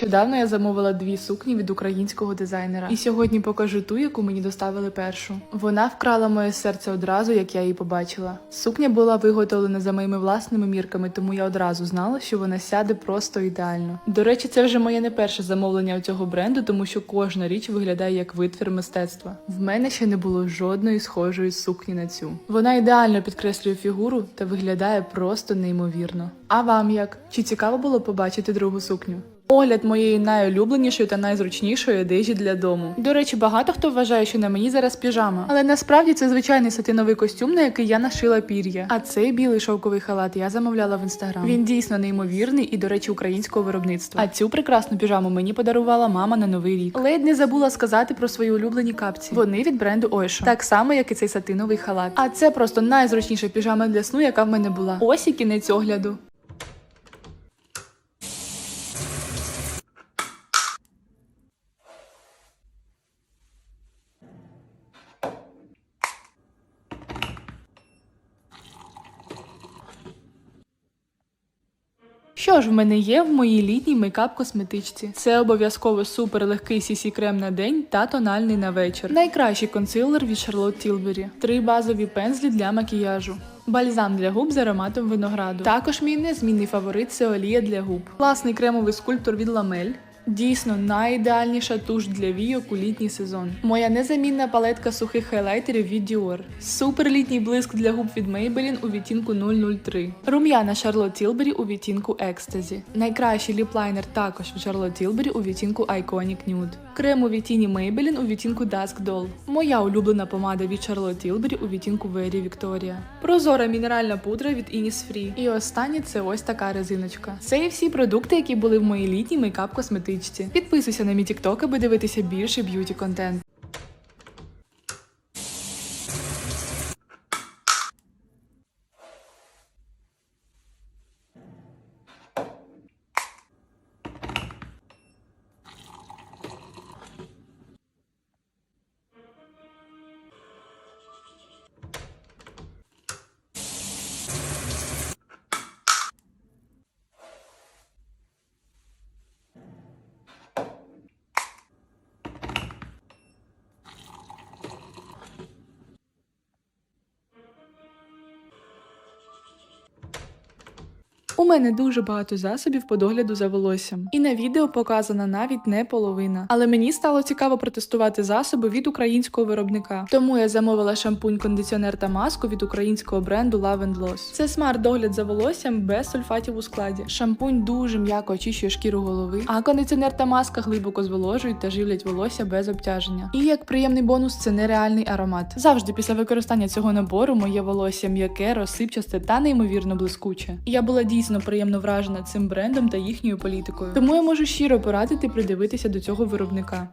Нещодавно я замовила дві сукні від українського дизайнера, і сьогодні покажу ту, яку мені доставили першу. Вона вкрала моє серце одразу, як я її побачила. Сукня була виготовлена за моїми власними мірками, тому я одразу знала, що вона сяде просто ідеально. До речі, це вже моє не перше замовлення у цього бренду, тому що кожна річ виглядає як витвір мистецтва. В мене ще не було жодної схожої сукні на цю. Вона ідеально підкреслює фігуру та виглядає просто неймовірно. А вам як? Чи цікаво було побачити другу сукню? Огляд моєї найулюбленішої та найзручнішої одежі для дому. До речі, багато хто вважає, що на мені зараз піжама, але насправді це звичайний сатиновий костюм, на який я нашила пір'я. А цей білий шовковий халат я замовляла в інстаграм. Він дійсно неймовірний і, до речі, українського виробництва. А цю прекрасну піжаму мені подарувала мама на новий рік. Ледь не забула сказати про свої улюблені капці. Вони від бренду Ойшо. Так само, як і цей сатиновий халат. А це просто найзручніша піжама для сну, яка в мене була. Ось і кінець огляду. Що ж в мене є в моїй літній мейкап-косметичці? Це обов'язково супер легкий cc крем на день та тональний на вечір. Найкращий консилер від Charlotte Tilbury. Три базові пензлі для макіяжу. Бальзам для губ з ароматом винограду. Також мій незмінний фаворит це олія для губ. Класний кремовий скульптор від Ламель. Дійсно, найідеальніша туш для війок у літній сезон. Моя незамінна палетка сухих хайлайтерів від Dior. Суперлітній блиск для губ від Maybelline у відтінку 003. Рум'яна Charlotte Tilbury у відтінку Екстазі. Найкращий ліплайнер також в Charlotte Tilbury у відтінку Iconic Nude. Крем у відтіні Maybelline у відтінку Dusk Doll. Моя улюблена помада від Charlotte Tilbury у відтінку Very Victoria. Прозора мінеральна пудра від Innisfree. І останнє це ось така резиночка. Це і всі продукти, які були в моїй літній мейкап косметичці. Підписуйся на мій TikTok, аби дивитися більше б'юті контент. У мене дуже багато засобів по догляду за волоссям, і на відео показана навіть не половина. Але мені стало цікаво протестувати засоби від українського виробника. Тому я замовила шампунь, кондиціонер та маску від українського бренду Love Loss. Це смарт догляд за волоссям без сульфатів у складі. Шампунь дуже м'яко очищує шкіру голови, а кондиціонер та маска глибоко зволожують та живлять волосся без обтяження. І як приємний бонус, це нереальний аромат. Завжди після використання цього набору моє волосся м'яке, розсипчасте та неймовірно блискуче. Я була дійсно приємно вражена цим брендом та їхньою політикою. Тому я можу щиро порадити придивитися до цього виробника.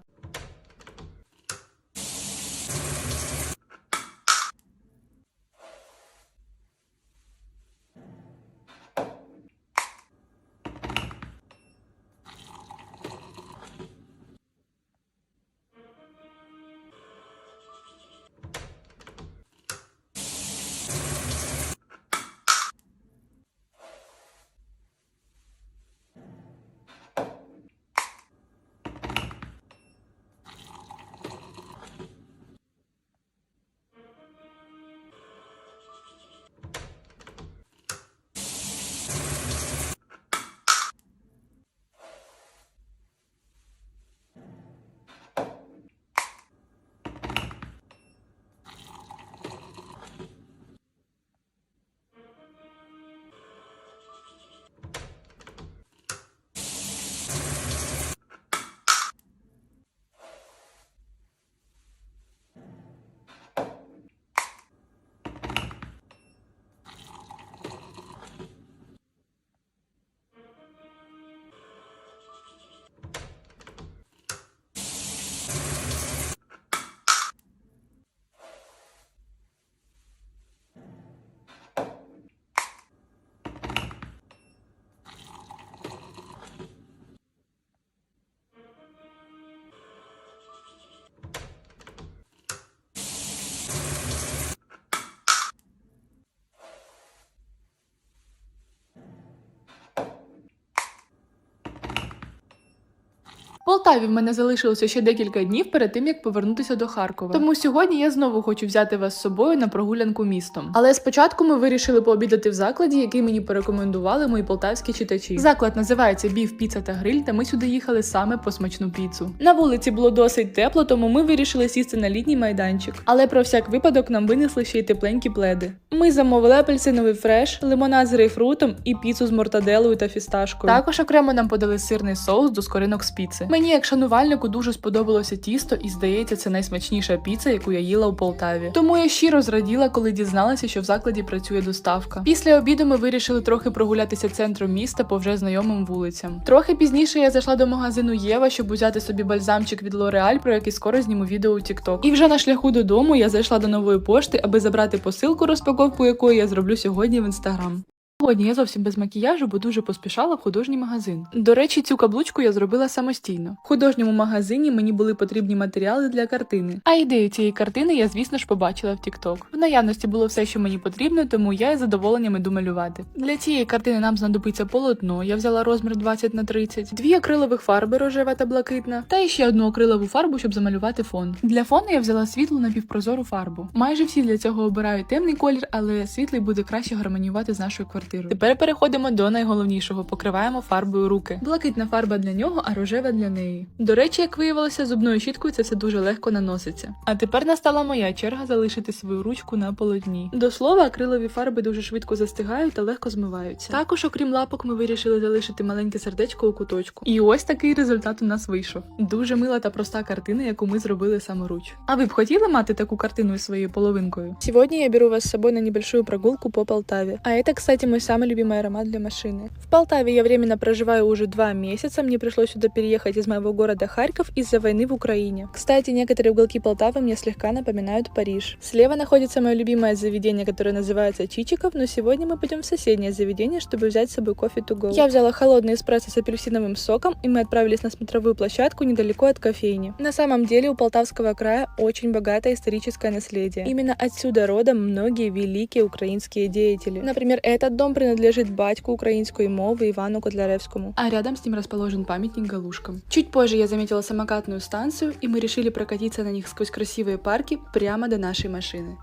Полтаві в мене залишилося ще декілька днів перед тим, як повернутися до Харкова. Тому сьогодні я знову хочу взяти вас з собою на прогулянку містом. Але спочатку ми вирішили пообідати в закладі, який мені порекомендували мої полтавські читачі. Заклад називається Біф Піца та Гриль, та ми сюди їхали саме по смачну піцу. На вулиці було досить тепло, тому ми вирішили сісти на літній майданчик. Але про всяк випадок нам винесли ще й тепленькі пледи. Ми замовили апельсиновий фреш, лимонад з грейпфрутом і піцу з мортаделою та фісташкою. Також окремо нам подали сирний соус до скоринок з піци. Мені, як шанувальнику, дуже сподобалося тісто, і здається, це найсмачніша піца, яку я їла у Полтаві. Тому я щиро зраділа, коли дізналася, що в закладі працює доставка. Після обіду ми вирішили трохи прогулятися центром міста по вже знайомим вулицям. Трохи пізніше я зайшла до магазину Єва, щоб узяти собі бальзамчик від L'Oreal, про який скоро зніму відео у TikTok. І вже на шляху додому я зайшла до нової пошти, аби забрати посилку, розпаковку якої я зроблю сьогодні в інстаграм. Сьогодні я зовсім без макіяжу, бо дуже поспішала в художній магазин. До речі, цю каблучку я зробила самостійно. В художньому магазині мені були потрібні матеріали для картини. А ідею цієї картини я, звісно ж, побачила в TikTok. В наявності було все, що мені потрібно, тому я із задоволенням іду малювати. Для цієї картини нам знадобиться полотно. Я взяла розмір 20 на 30, дві акрилових фарби рожева та блакитна, та ще одну акрилову фарбу, щоб замалювати фон. Для фону я взяла світлу напівпрозору фарбу. Майже всі для цього обирають темний колір, але світлий буде краще гармонювати з нашою квартирою. Тепер переходимо до найголовнішого: покриваємо фарбою руки. Блакитна фарба для нього, а рожева для неї. До речі, як виявилося, зубною щіткою це все дуже легко наноситься. А тепер настала моя черга залишити свою ручку на полотні. До слова, акрилові фарби дуже швидко застигають та легко змиваються. Також, окрім лапок, ми вирішили залишити маленьке сердечко у куточку. І ось такий результат у нас вийшов. Дуже мила та проста картина, яку ми зробили саморуч. А ви б хотіли мати таку картину із своєю половинкою? Сегодня я беру вас с собой на небольшую прогулку по Полтаве. А это, кстати, мой самый любимый аромат для машины. В Полтаве я временно проживаю уже два месяца. Мне пришлось сюда переехать из моего города Харьков из-за войны в Украине. Кстати, некоторые уголки Полтавы мне слегка напоминают Париж. Слева находится мое любимое заведение, которое называется Чичиков, но сегодня мы пойдем в соседнее заведение, чтобы взять с собой кофе to. Я взяла холодный эспрессо с апельсиновым соком, и мы отправились на смотровую площадку недалеко от кофейни. На самом деле у Полтавского края очень богатое историческое наследие. Именно отсюда родом многие великие украинские деятели. Например, этот принадлежит батьку украинской мовы Ивану Котляревскому, а рядом с ним расположен памятник галушкам. Чуть позже я заметила самокатную станцию, и мы решили прокатиться на них сквозь красивые парки прямо до нашей машины.